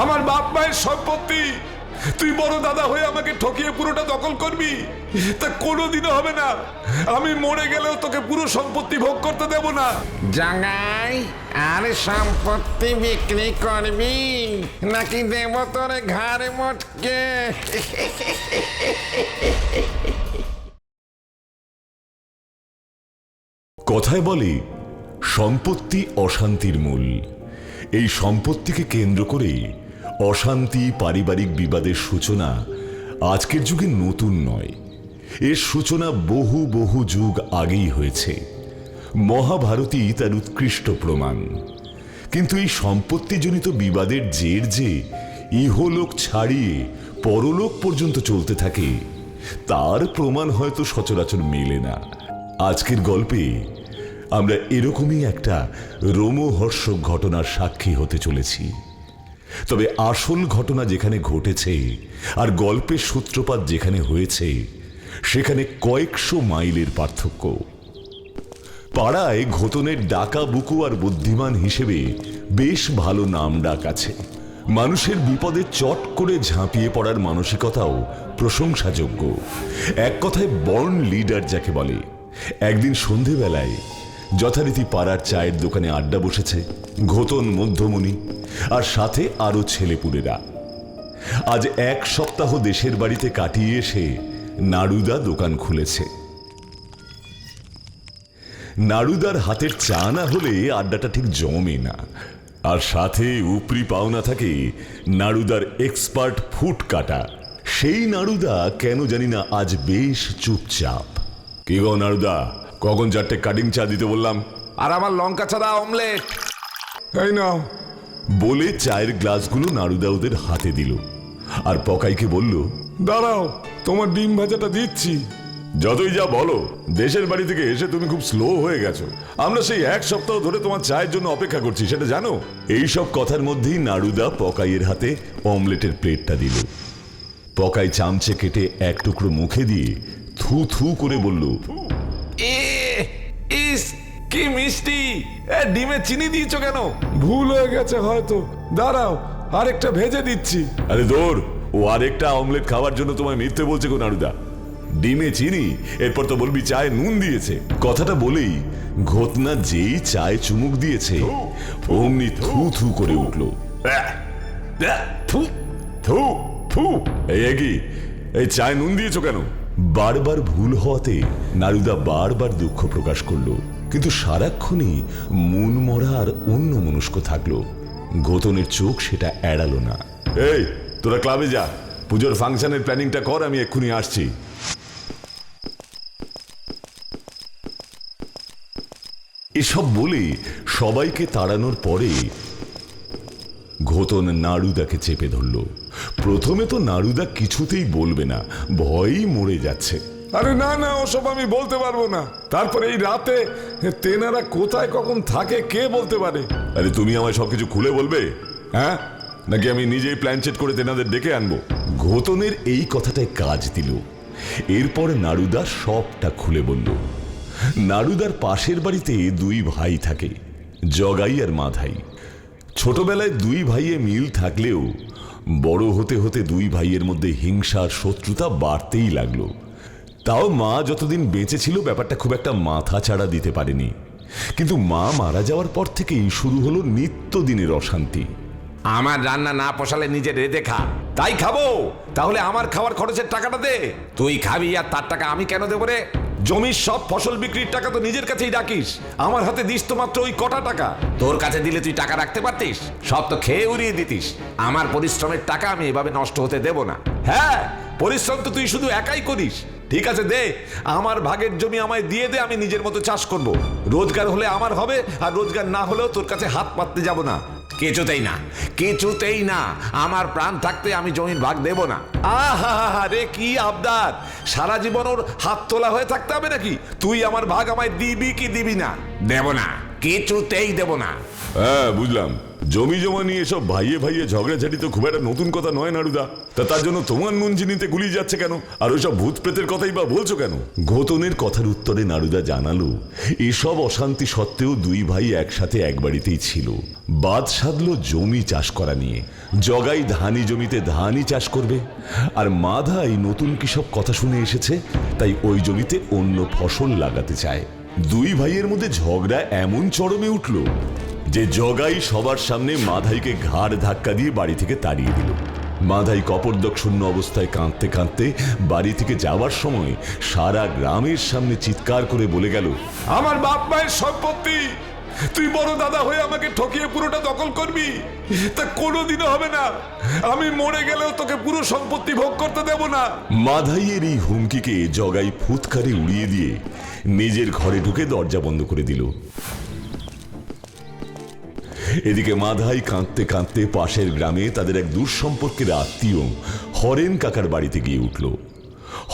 আমার বাপ মায়ের সম্পত্তি তুই বড় দাদা হয়ে আমাকে ঠকিয়ে পুরোটা দখল করবি? তা কোনোদিনও হবে না। আমি মরে গেলেও তোকে পুরো সম্পত্তি ভোগ করতে দেব না। জাঙ্গাই আর সম্পত্তি বিক্রি করবি? নাকি দেব তোর ঘাড়ে মটকে? কথায় বলে সম্পত্তি অশান্তির মূল। এই সম্পত্তিকে কেন্দ্র করে অশান্তি, পারিবারিক বিবাদের সূচনা আজকের যুগে নতুন নয়। এর সূচনা বহু বহু যুগ আগেই হয়েছে। মহাভারতই তার উৎকৃষ্ট প্রমাণ। কিন্তু এই সম্পত্তিজনিত বিবাদের জের যে ইহলোক ছাড়িয়ে পরলোক পর্যন্ত চলতে থাকে, তার প্রমাণ হয়তো সচরাচর মেলে না। আজকের গল্পে আমরা এরকমই একটা রোমহর্ষক ঘটনার সাক্ষী হতে চলেছি। তবে আসল ঘটনা যেখানে ঘটেছে আর গল্পের সূত্রপাত যেখানে হয়েছে, সেখানে কয়েকশো মাইলের পার্থক্য। পাড়ায় ঘোতনের ডাকা বুকু আর বুদ্ধিমান হিসেবে বেশ ভালো নাম ডাক আছে। মানুষের বিপদে চট করে ঝাঁপিয়ে পড়ার মানসিকতাও প্রশংসাযোগ্য। এক কথায় বর্ন লিডার যাকে বলে, একদিন সন্ধেবেলায় যথারীতি পাড়ার চায়ের দোকানে আড্ডা বসেছে। ঘোতন মধ্যমণি আর সাথে আরও ছেলেপুলেরা। আজ এক সপ্তাহ দেশের বাড়িতে কাটিয়ে এসে নাড়ুদা দোকান খুলেছে। নাড়ুদার হাতের চা না হলে আড্ডাটা ঠিক জমে না। আর সাথে উপরি পাওনা থাকে নাড়ুদার এক্সপার্ট ফুট কাটা। সেই নাড়ুদা কেন জানি না আজ বেশ চুপচাপ। কি গো নাড়ুদা কখন চারটে কাটিং চা দিতে বললাম? আর আমার লঙ্কা ছাড়া অমলেট। এই নাও বলে চায়ের গ্লাসগুলো নাড়ুদা ওদের হাতে দিল আর পকাইকে বলল দাঁড়াও তোমার ডিম ভাজাটা দিচ্ছি। যতই যা বলো দেশের বাড়ি থেকে এসে তুমি খুব স্লো হয়ে গেছো। আমরা সেই এক সপ্তাহ ধরে তোমার চায়ের জন্য অপেক্ষা করছি সেটা জানো? এই সব কথার মধ্যেই নাড়ুদা পকাইয়ের হাতে অমলেটের প্লেটটা দিল। পকাই চামচে কেটে এক টুকরো মুখে দিয়ে থু থু করে বলল এ ইস কি মিষ্টি? এ ডিমে চিনি দিয়েছ কেন? ভুল হয়ে গেছে হয়তো। দাঁড়াও আরেকটা ভেজে দিচ্ছি। আরে দৌড় ও আরেকটা অমলেট খাওয়ার জন্য তোমায় মিথ্যে বলছে গো নাড়ুদা ডিমে চিনি এরপর তো বলবি চায়ে নুন দিয়েছে। কথাটা বলেই ঘটনা যেই চায়ে চুমুক দিয়েছে অমনি থু থু করে উঠল। থু থু থু। এই একই এই চায় নুন দিয়েছ কেন? বারবার ভুল হওয়াতে নারুদা বারবার দুঃখ প্রকাশ করল। কিন্তু সারাক্ষণই মন মরা আর অন্য মনস্ক থাকল। গোতনের চোখ সেটা এড়ালো না। এই তোরা ক্লাবে যা। পুজোর ফাংশনের প্ল্যানিংটা কর আমি এক্ষুনি আসছি। এসব বলে সবাইকে তাড়ানোর পরে ঘোতন নাড়ুদাকে চেপে ধরল। প্রথমে তো নাড়ুদা কিছুতেই বলবে না ভয়ই মরে যাচ্ছে। আরে না না ওসব আমি বলতে পারব না। তারপরে এই রাতে তেনারা কোথায় কখন থাকে কে বলতে পারে? আরে তুমি আমায় সবকিছু খুলে বলবে? হ্যাঁ? নাকি আমি নিজেই প্ল্যান চেট করে তেনাদের ডেকে আনব? ঘোতনের এই কথাটায় কাজ দিল। এরপর নাড়ুদা সবটা খুলে বলল। নাড়ুদার পাশের বাড়িতে দুই ভাই থাকে জগাই আর মাধাই। ছোটবেলায় দুই ভাইয়ে মিল থাকলেও বড় হতে হতে দুই ভাইয়ের মধ্যে হিংসা শত্রুতা বাড়তেই লাগল। তাও মা যতদিন বেঁচে ছিল ব্যাপারটা খুব একটা মাথা ছাড়া দিতে পারেনি। কিন্তু মা মারা যাওয়ার পর থেকেই শুরু হলো নিত্যদিনের অশান্তি। আমার রান্না না পোষালে নিজে রেঁধে খা। তাই খাব। তাহলে আমার খাওয়ার খরচের টাকাটা দে। তুই খাবি আর তার টাকা আমি কেন দেবো রে? জমির সব ফসল বিক্রির টাকা তো নিজের কাছেই রাখিস। আমার হাতে দিস তো মাত্র ওই কটা টাকা। তোর কাছে দিলে তুই টাকা রাখতে পারতিস? সব তো খেয়ে উড়িয়ে দিতিস। আমার পরিশ্রমের টাকা আমি এভাবে নষ্ট হতে দেব না। হ্যাঁ পরিশ্রম তো তুই শুধু একাই করিস। ঠিক আছে, দে। আমার ভাগের জমি আমায় দিয়ে দে, আমি নিজের মতো চাষ করব। রোজগার হলে আমার হবে, আর রোজগার না হলেও তোর কাছে হাত পাততে যাব না। কেচুতেই না কেচুতেই না। আমার প্রাণ থাকতে আমি জমির ভাগ দেব না। আহা রে কি আবদার! সারা জীবন ওর হাত তোলা হয়ে থাকতে হবে নাকি? তুই আমার ভাগ আমায় দিবি কি দিবি না? দেব না। কিছুতেই দেব না। হ্যাঁ বুঝলাম। জমি জমা নিয়ে সব ভাইয়ে ভাইয়ে ঝগড়াঝাটি তো খুব একটা নতুন কথা নয় নারুদা। তা তার জন্য তোমার নুন চিনিতে গুলি যাচ্ছে কেন? আর ওইসব ভূত প্রেতের কথাই বা বলছো কেন? ঘোতনের কথার উত্তরে নারুদা জানালো এসব অশান্তি সত্ত্বেও দুই ভাই একসাথে এক বাড়িতেই ছিল। বাদ সাধলো জমি চাষ করা নিয়ে। জগাই ধানি জমিতে ধানই চাষ করবে। আর মাধাই নতুন কি সব কথা শুনে এসেছে তাই ওই জমিতে অন্য ফসল লাগাতে চায়। দুই ভাইয়ের মধ্যে ঝগড়া এমন চরমে উঠল যে জগাই সবার সামনে মাধাইকে ঘাড় ধাক্কা দিয়ে বাড়ি থেকে তাড়িয়ে দিল। মাধাই কপরদক শূন্য অবস্থায় কাঁদতে কাঁদতে বাড়ি থেকে যাওয়ার সময় সারা গ্রামের সামনে চিৎকার করে বলে গেল, আমার বাপ মায়ের সম্পত্তি তুই বড় দাদা হয়ে আমাকে ঠকিয়ে পুরোটা দখল করবি? তা কোনোদিনও হবে না। আমি মরে গেলেও তোকে পুরো সম্পত্তি ভোগ করতে দেব না। মাধাইয়ের এই হুমকিকে জগাই ফুৎকারে উড়িয়ে দিয়ে নিজের ঘরে ঢুকে দরজা বন্ধ করে দিল। এদিকে মাধাই কাঁদতে কাঁদতে পাশের গ্রামে তাদের এক দুঃসম্পর্কের আত্মীয় হরেন কাকার বাড়িতে গিয়ে উঠল।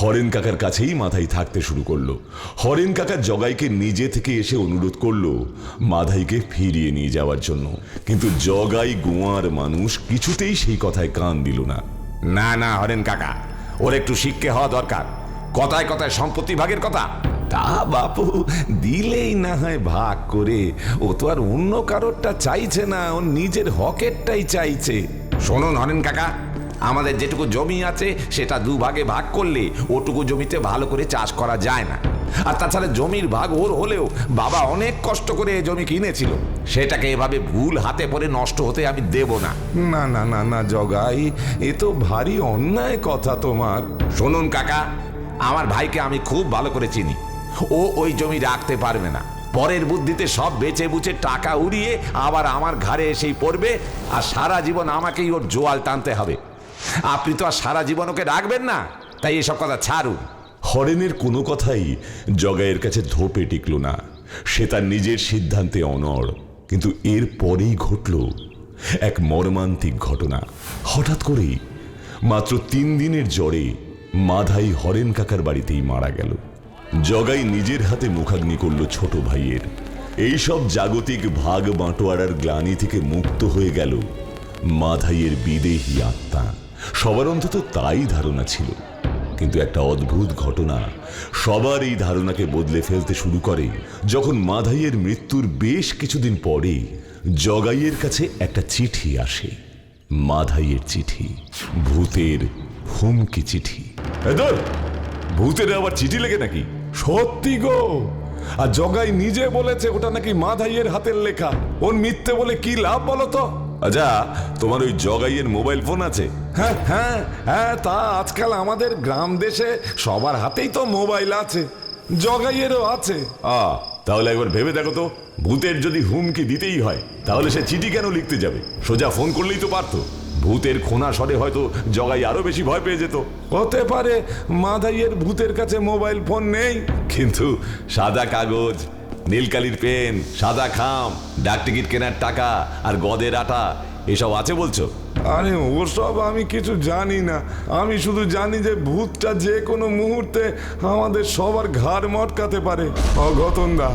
হরেন কাকার কাছেই মাধাই থাকতে শুরু করল। হরেন কাকা জগাইকে নিজে থেকে এসে অনুরোধ করল মাধাইকে ফিরিয়ে নিয়ে যাওয়ার জন্য। কিন্তু জগাই গোয়ার মানুষ কিছুতেই সেই কথায় কান দিল না। না না হরেন কাকা ওর একটু শিক্ষে হওয়া দরকার। কথায় কথায় সম্পত্তি ভাগের কথা। তা বাপু দিলেই না হয় ভাগ করে। ও তো আর অন্য কারোরটা চাইছে না ও নিজের হকেরটাই চাইছে। শোনুন হরেন কাকা আমাদের যেটুকু জমি আছে সেটা দু ভাগে ভাগ করলে ওটুকু জমিতে ভালো করে চাষ করা যায় না। আর তাছাড়া জমির ভাগ ওর হলেও বাবা অনেক কষ্ট করে এই জমি কিনেছিল। সেটাকে এভাবে ভুল হাতে পড়ে নষ্ট হতে আমি দেব না। না না না না জগাই এ তো ভারী অন্যায় কথা তোমার। শুনুন কাকা আমার ভাইকে আমি খুব ভালো করে চিনি। ও ওই জমি রাখতে পারবে না। পরের বুদ্ধিতে সব বেচে বুচে টাকা উড়িয়ে আবার আমার ঘাড়ে এসেই পড়বে আর সারা জীবন আমাকেই ওর জোয়াল টানতে হবে। আপনি তো আর সারা জীবন ওকে রাখবেন না। তাই এসব কথা ছাড়ুন। হরেনের কোনো কথাই জগাইয়ের কাছে ধোপে টিকল না। সে তার নিজের সিদ্ধান্তে অনড়। কিন্তু এর পরেই ঘটল এক মর্মান্তিক ঘটনা। হঠাৎ করেই, মাত্র তিন দিনের জ্বরে মাধাই হরেন কাকার বাড়িতেই মারা গেল। জগাই নিজের হাতে মুখাগ্নি করল ছোট ভাইয়ের। এইসব জাগতিক ভাগ বাঁটোয়ারার গ্লানি থেকে মুক্ত হয়ে গেল মাধাইয়ের বিদেহী আত্মা। সবার অন্তত তাই ধারণা ছিল। কিন্তু একটা অদ্ভুত ঘটনা সবার এই ধারণাকে বদলে ফেলতে শুরু করে, যখন মাধাইয়ের মৃত্যুর বেশ কিছুদিন পরে জগাইয়ের কাছে একটা চিঠি আসে। মাধাইয়ের চিঠি, ভূতের হুমকি চিঠি। ভূতের আবার চিঠি লেগে নাকি? সত্যি গো! আর জগাই নিজে বলেছে, ওটা নাকি মাধাইয়ের হাতের লেখা। ওর মিথ্যে বলে কি লাভ বলো তো? আচ্ছা তোমার ওই জগাইয়ের মোবাইল ফোন আছে? হ্যাঁ হ্যাঁ হ্যাঁ তা আজকাল আমাদের গ্রাম দেশে সবার হাতেই তো মোবাইল আছে জগাইয়েরও আছে। আ তাহলে একবার ভেবে দেখো তো ভূতের যদি হুমকি দিতেই হয় তাহলে সে চিঠি কেন লিখতে যাবে? সোজা ফোন করলেই তো পারতো। ভূতের খোনা স্বরে হয়তো জগাই আরও বেশি ভয় পেয়ে যেত। হতে পারে মাধাইয়ের ভূতের কাছে মোবাইল ফোন নেই। কিন্তু সাদা কাগজ নীলকালির পেন সাদা খাম ডাক টিকিট কেনার টাকা আর গদের আটা এসব আছে বলছো? আরে ওসব আমি কিছু জানি না। আমি শুধু জানি যে ভূতটা যে কোনো মুহূর্তে আমাদের সবার ঘাড় মটকাতে পারে। অগতনদা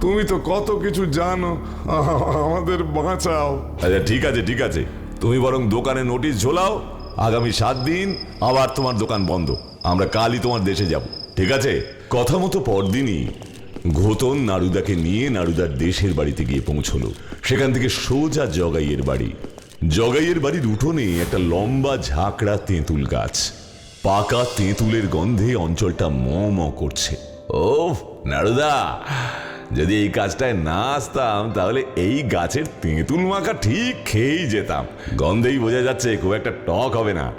তুমি তো কত কিছু জানো। আমাদের বাঁচাও। আচ্ছা ঠিক আছে ঠিক আছে। তুমি বরং দোকানে নোটিশ ঝোলাও। আগামী সাত দিন আবার তোমার দোকান বন্ধ। আমরা কালই তোমার দেশে যাব। ঠিক আছে? কথা মতো পরদিনই ঘোতন নারুদাকে নিয়ে নারুদার দেশের বাড়িতে গিয়ে পৌঁছলো। সেখান থেকে সোজা জগাইয়ের বাড়ি। জগাইয়ের বাড়ির উঠোনে একটা লম্বা ঝাঁকড়া তেঁতুল গাছ। পাকা তেঁতুলের গন্ধে অঞ্চলটা ম ম করছে। ও নারুদা, যদি এই কাজটায় না আসতাম, তাহলে এই গাছের তেঁতুল মাখা ঠিক খেয়েই যেতাম। গন্ধেই বোঝা যাচ্ছে খুব একটা টক হবে না।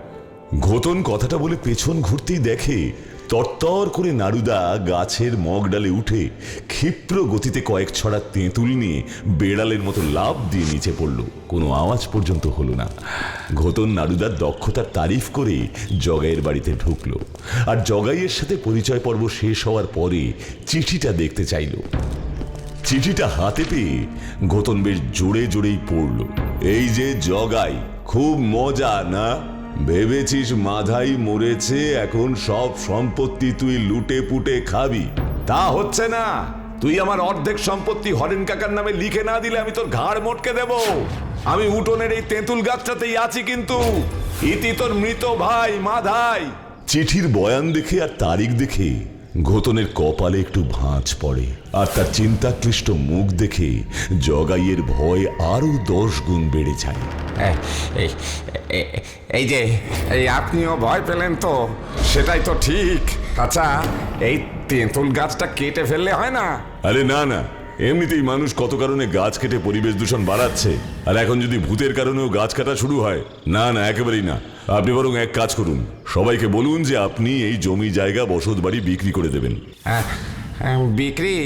ঘোতন কথাটা বলে পেছন ঘুরতেই দেখে তরতর করে নারুদা গাছের মগ ডালে উঠে ক্ষিপ্র গতিতে কয়েক ছড়া তেঁতুল নিয়ে বেড়ালের মতো লাভ দিয়ে নিচে পড়ল। কোনো আওয়াজ পর্যন্ত হলো না। ঘোতন নারুদার দক্ষতার তারিফ করে জগাইয়ের বাড়িতে ঢুকলো আর জগাইয়ের সাথে পরিচয় পর্ব শেষ হওয়ার পরে চিঠিটা দেখতে চাইলো। চিঠিটা হাতে পেয়ে ঘোতন বেশ জোরে জোরেই পড়ল। এই যে জগাই, খুব মজা, না? ভেবেছিস মাধাই মরেছে, এখন সব সম্পত্তি তুই লুটে পুটে খাবি। তা হচ্ছে না। তুই আমার অর্ধেক সম্পত্তি হরেন কাকার নামে লিখে না দিলে আমি তোর ঘাড় মোটকে দেব। আমি উঠোনের এই তেঁতুল গাছটাতেই আছি কিন্তু। ইতি তোর মৃত ভাই মাধাই। চিঠির বয়ান দেখে আর তারিখ দেখে ঘোতনের কপালে একটু ভাঁজ পড়ে আর তার চিন্তাক্লিষ্ট মুখ দেখে জগাইয়ের ভয় আরও দশ গুণ বেড়ে যায়। এই যে এই আপনিও ভয় পেলেন তো? সেটাই তো ঠিক। আচ্ছা এই তেঁতুল গাছটা কেটে ফেললে হয় না? আরে না না এমনিতেই মানুষ কত কারণে গাছ কেটে পরিবেশ দূষণ বাড়াচ্ছে? আর এখন যদি ভূতের কারণেও গাছ কাটা শুরু হয় না না একেবারেই না। আপনি বরং এক কাজ করুন সবাইকে বলুন যে আপনি এই জমি জায়গা বসত বাড়ি বিক্রি করে দেবেন। হ্যাঁ, হ্যাঁ, বিক্রি?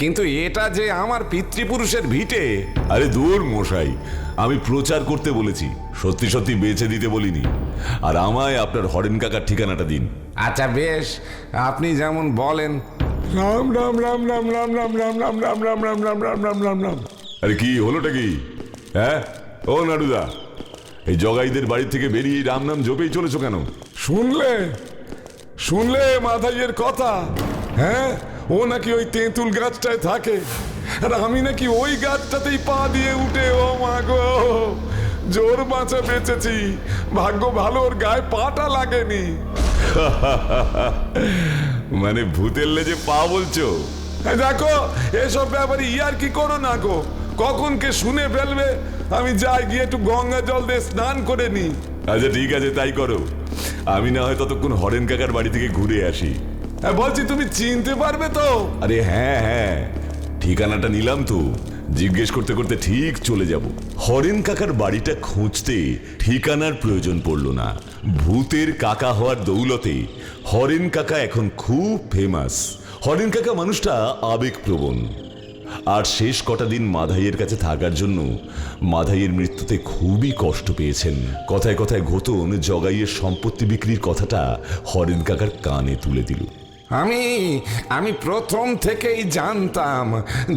কিন্তু এটা যে আমার পিতৃপুরুষের ভিটে। আরে দূর মশাই আমি প্রচার করতে বলেছি সত্যি সত্যি বেচে দিতে বলিনি। আর আমায় আপনার হরেন কাকার ঠিকানাটা দিন। আচ্ছা বেশ আপনি যেমন বলেন রাম রাম রাম রাম রাম রাম রাম রাম রাম রাম রাম রাম রাম রাম রাম রাম আরে কি হলোটা কি হ্যাঁ ও নাড়ুদা এই জগাইদের বাড়ি থেকে বেরিয়ে রাম নাম জপেই চলেছো কেন শুনলে শুনলে মাথাইয়ের কথা হ্যাঁ ও নাকি ওই তেঁতুল গাছটায় থাকে আর আমি নাকি ওই গাছটাতেই পা দিয়ে উঠে ও মা গো জোর বাঁচা বেঁচেছি ভাগ্য ভালো ওর গায়ে পাটা লাগেনি মানে ভূতের লেজে পা বলছো? দেখো এসব ব্যাপারে ইয়ার কি করো না গো? কখন কে শুনে ফেলবে? আমি যাই গিয়ে একটু গঙ্গা জল দিয়ে স্নান করে নি আচ্ছা ঠিক আছে তাই করো। আমি না হয় ততক্ষণ হরেন কাকার বাড়ি থেকে ঘুরে আসি। হ্যাঁ, বলছি তুমি চিনতে পারবে তো? আরে হ্যাঁ হ্যাঁ। ঠিকানাটা নিলাম তো। জিজ্ঞেস করতে করতে ঠিক চলে যাব। হরেন কাকার বাড়িটা খুঁজতে ঠিকানার প্রয়োজন পড়ল না। ভূতের কাকা হওয়ার দৌলতে হরেন কাকা এখন খুব ফেমাস হরেন কাকা মানুষটা আবেগপ্রবণ। আর শেষ কটা দিন মাধাইয়ের কাছে থাকার জন্য মাধাইয়ের মৃত্যুতে খুবই কষ্ট পেয়েছেন। কথায় কথায় ঘোতন জগাইয়ের সম্পত্তি বিক্রির কথাটা হরেন কাকার কানে তুলে দিল। আমি আমি প্রথম থেকেই জানতাম,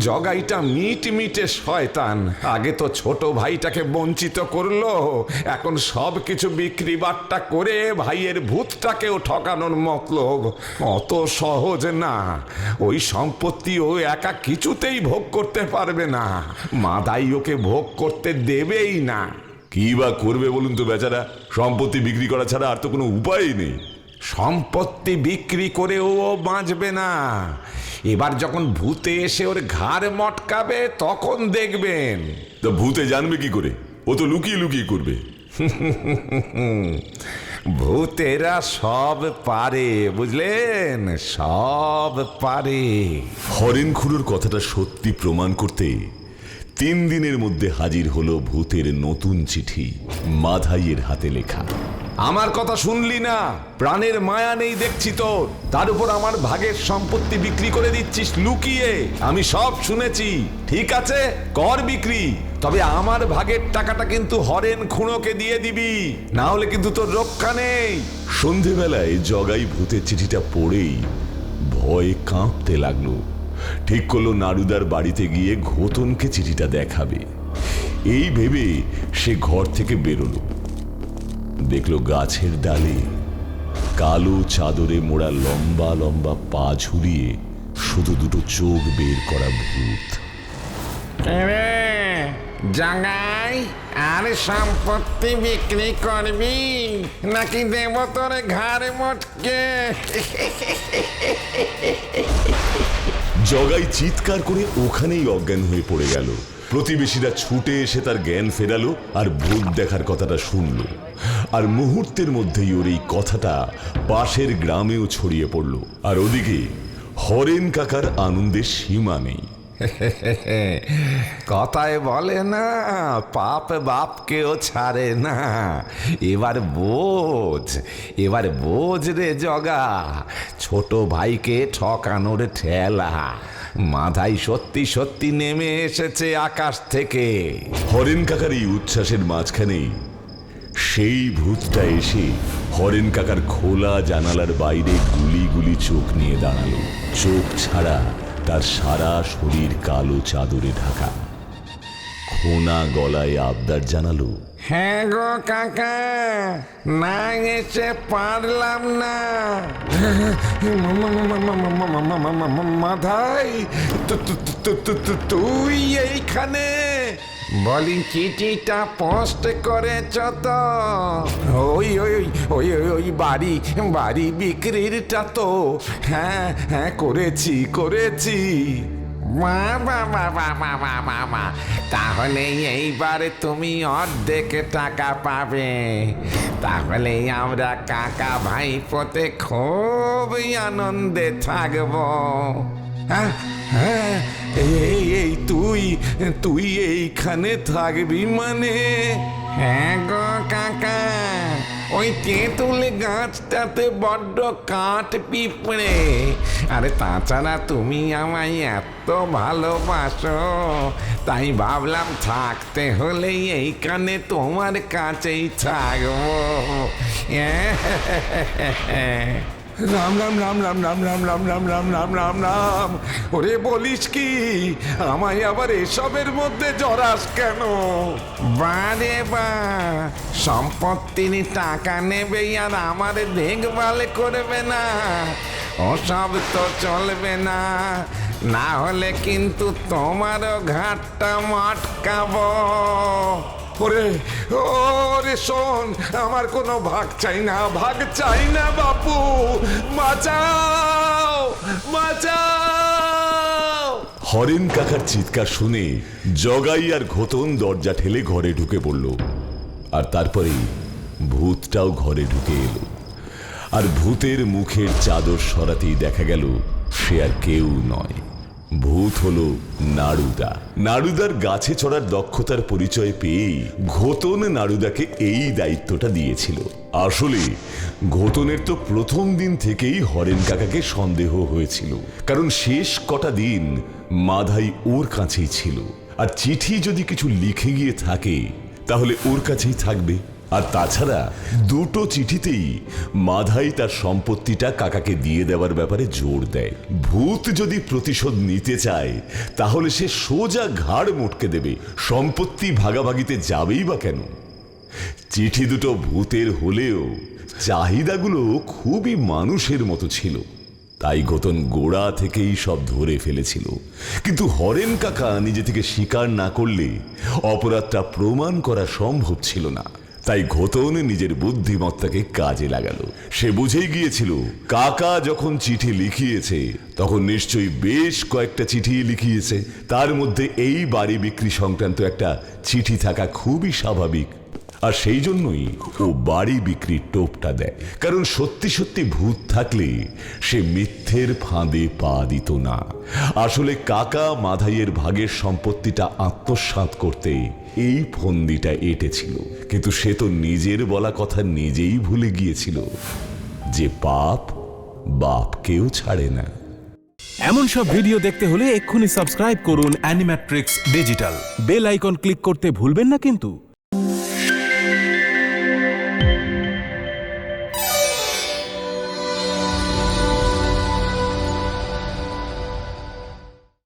জগাইটা মিট মিটে শয়তান। আগে তো ছোট ভাইটাকে বঞ্চিত করল, এখন সব কিছু বিক্রি বাট্টা করে ভাইয়ের ভূতটাকেও ঠকানোর মতলব। অত সহজ না, ওই সম্পত্তি ও একা কিছুতেই ভোগ করতে পারবে না, মাদাই ওকে ভোগ করতে দেবেই না। কি বা করবে বলুন তো বেচারা? সম্পত্তি বিক্রি করা ছাড়া আর তো কোনো উপায়ই নেই। সম্পত্তি বিক্রি করেও ও বাঁচবে না। এবার যখন ভূতে এসে ওর ঘাড় মটকাবে তখন দেখবেন। তো ভূতে জানবে কি করে? ও তো লুকিয়ে লুকিয়ে করবে। ভূতেরা সব পারে বুঝলেন? সব পারে। হরেন খুড়োর কথাটা সত্যি প্রমাণ করতে তিন দিনের মধ্যে হাজির হলো ভূতের নতুন চিঠি মাধাইয়ের হাতে লেখা। আমার কথা শুনলি না? প্রাণের মায়া নেই দেখছি তো তার উপর আমার ভাগের সম্পত্তি বিক্রি করে দিচ্ছিস লুকিয়ে। আমি সব শুনেছি। ঠিক আছে, কর বিক্রি। তবে আমার ভাগের টাকাটা কিন্তু হরেন খুঁড়োকে দিয়ে দিবি। না হলে কিন্তু তোর রক্ষা নেই। সন্ধেবেলায় জগাই ভূতের চিঠিটা পড়েই ভয়ে কাঁপতে লাগল। ঠিক করল নাড়ুদার বাড়িতে গিয়ে ঘোতনকে চিঠিটা দেখাবে। এই ভেবে সে ঘর থেকে বেরোলো। দেখল গাছের ডালে কালো চাদরে মোড়া লম্বা লম্বা পা ঝুলিয়ে শুধু দুটো চোখ বের করা ভূত। রে জাঙ্গাই আর সম্পত্তি বিক্রি করবি? নাকি দেব তোর ঘাড় মটকে? জগাই চিৎকার করে ওখানেই অজ্ঞান হয়ে পড়ে গেল। প্রতিবেশীরা ছুটে এসে তার জ্ঞান ফেরালো আর ভূত দেখার কথাটা শুনলো। আর মুহূর্তের মধ্যেই ওর এই কথাটা পাশের গ্রামেও ছড়িয়ে পড়ল। আর ওদিকে হরেন কাকার আনন্দের সীমা নেই। কথায় বলে না পাপ বাপকেও ছাড়ে না। এবার বোঝ এবার বোঝ রে জগা ছোট ভাইকে ঠকানোর ঠেলা। মাথায় সত্যি সত্যি নেমে এসেছে আকাশ থেকে। হরেন কাকার এই উচ্ছ্বাসের মাঝখানেই সেই ভূতটা এসে হরেন কাকার খোলা জানালার বাইরে গুলি গুলি চোখ নিয়ে দাঁড়াল চোখ ছাড়া তার সারা শরীর কালো চাদরে ঢাকা ফোনা গলায় আবদার জানালো হ্যাঁ গো কাকা না এসে পারলাম না মাথায় তুই এইখানে বলি চিঠিটা পোস্ট করেছ তো? ওই ওই ওই ওই ওই বাড়ি বাড়ি বিক্রিরটা তো। হ্যাঁ হ্যাঁ করেছি করেছি। মা বাবা বাবা বাবা মা তাহলে এইবারে তুমি অর্ধেক টাকা পাবে। তাহলে আমরা কাকা ভাই পথে খুব আনন্দে থাকব। হ্যাঁ হ্যাঁ এই এই তুই তুই এইখানে থাকবি মানে? হ্যাঁ গো কাকা, ওই তেঁতুল গাছটাতে বড্ড কাঠ পিঁপড়ে। আরে তাছাড়া তুমি আমায় এত ভালোবাসো, তাই ভাবলাম থাকতে হলে এইখানে তোমার কাছেই থাকব। রাম রাম রাম রাম রাম রাম রাম রাম রাম রাম রাম রাম ওরে বলিস কি আমায় আবার এসবের মধ্যে জড়াস কেন বারে বা সম্পত্তির টাকা নেবে আর আমার দেখভাল করবে না ওসব তো চলবে না না হলে কিন্তু তোমারও ঘাটটা মটকাবো শোন, আমার কোনো ভাগ চাই না, ভাগ চাই না বাপু। বাঁচাও বাঁচাও। হরেন কাকার চিৎকার শুনে জগাই আর ঘোতন দরজা ঠেলে ঘরে ঢুকে পড়ল। আর তারপরে ভূতটাও ঘরে ঢুকে এলো। আর ভূতের মুখের চাদর সরাতেই দেখা গেল সে আর কেউ নয়। ভূত হল নাড়ুদা নাড়ুদার গাছে চড়ার দক্ষতার পরিচয় পেয়েই ঘোতন নাড়ুদাকে এই দায়িত্বটা দিয়েছিল। আসলে ঘোতনের তো প্রথম দিন থেকেই হরেন কাকাকে সন্দেহ হয়েছিল। কারণ শেষ কটা দিন মাধাই ওর কাছেই ছিল। আর চিঠি যদি কিছু লিখে গিয়ে থাকে, তাহলে ওর কাছেই থাকবে। আর তাছাড়া দুটো চিঠিতেই মাধাই তার সম্পত্তিটা কাকাকে দিয়ে দেওয়ার ব্যাপারে জোর দেয়। ভূত যদি প্রতিশোধ নিতে চায়, তাহলে সে সোজা ঘাড় মোটকে দেবে। সম্পত্তি ভাগাভাগিতে যাবেই বা কেন? চিঠি দুটো ভূতের হলেও চাহিদাগুলো খুবই মানুষের মতো ছিল। তাই গতন গোড়া থেকেই সব ধরে ফেলেছিল। কিন্তু হরেন কাকা নিজে থেকে স্বীকার না করলে অপরাধটা প্রমাণ করা সম্ভব ছিল না। তাই ঘোতন নিজের বুদ্ধিমত্তাকে কাজে লাগালো। সে বুঝেই গিয়েছিল, কাকা যখন চিঠি লিখিয়েছে, তখন নিশ্চয়ই বেশ কয়েকটা চিঠি লিখিয়েছে। তার মধ্যে এই বাড়ি বিক্রি সংক্রান্ত একটা চিঠি থাকা খুবই স্বাভাবিক। আর সেই জন্যই ও বাড়ি বিক্রির টোপটা দেয়। কারণ সত্যি সত্যি ভূত থাকলে সে মিথ্যের ফাঁদে পা দিত না। আসলে কাকা মাধাইয়ের ভাগের সম্পত্তিটা আত্মসাৎ করতে এই ফন্দিটা এঁটেছিল। কিন্তু সে তো নিজের বলা কথা নিজেই ভুলে গিয়েছিল যে পাপ বাপকেও ছাড়ে না। এমন সব ভিডিও দেখতে হলে এক্ষুনি সাবস্ক্রাইব করুন Animatrix digital. Bell icon click করতে ভুলবেন না কিন্তু।